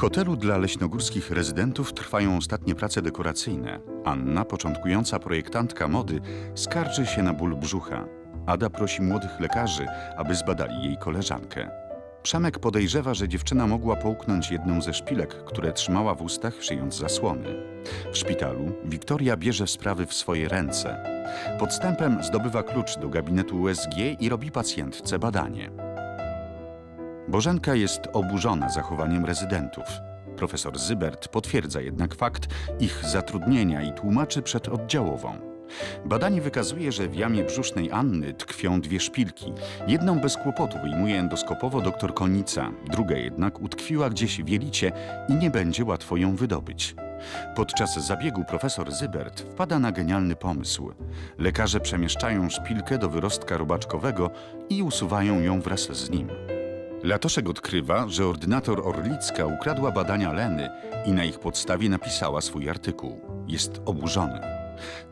hotelu dla leśnogórskich rezydentów trwają ostatnie prace dekoracyjne. Anna, początkująca projektantka mody, skarży się na ból brzucha. Ada prosi młodych lekarzy, aby zbadali jej koleżankę. Przemek podejrzewa, że dziewczyna mogła połknąć jedną ze szpilek, które trzymała w ustach, szyjąc zasłony. W szpitalu Wiktoria bierze sprawy w swoje ręce. Podstępem zdobywa klucz do gabinetu USG i robi pacjentce badanie. Bożenka jest oburzona zachowaniem rezydentów. Profesor Zybert potwierdza jednak fakt ich zatrudnienia i tłumaczy przed oddziałową. Badanie wykazuje, że w jamie brzusznej Anny tkwią dwie szpilki. Jedną bez kłopotu wyjmuje endoskopowo doktor Konica, druga jednak utkwiła gdzieś w jelicie i nie będzie łatwo ją wydobyć. Podczas zabiegu profesor Zybert wpada na genialny pomysł. Lekarze przemieszczają szpilkę do wyrostka robaczkowego i usuwają ją wraz z nim. Latoszek odkrywa, że ordynator Orlicka ukradła badania Leny i na ich podstawie napisała swój artykuł. Jest oburzony.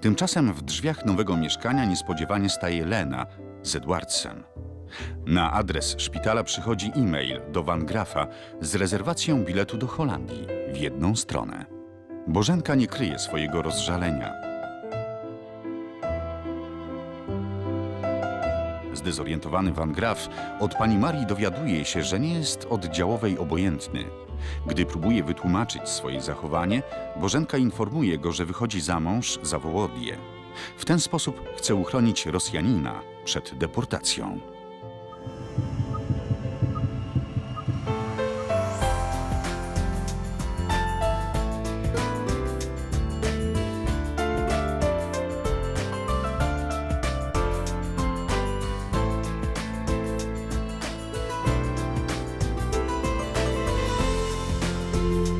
Tymczasem w drzwiach nowego mieszkania niespodziewanie staje Lena z Edwardsem. Na adres szpitala przychodzi e-mail do Van Grafa z rezerwacją biletu do Holandii w jedną stronę. Bożenka nie kryje swojego rozżalenia. Zdezorientowany Van Graf od pani Marii dowiaduje się, że nie jest oddziałowej obojętny. Gdy próbuje wytłumaczyć swoje zachowanie, Bożenka informuje go, że wychodzi za mąż za Wołodię. W ten sposób chce uchronić Rosjanina przed deportacją. you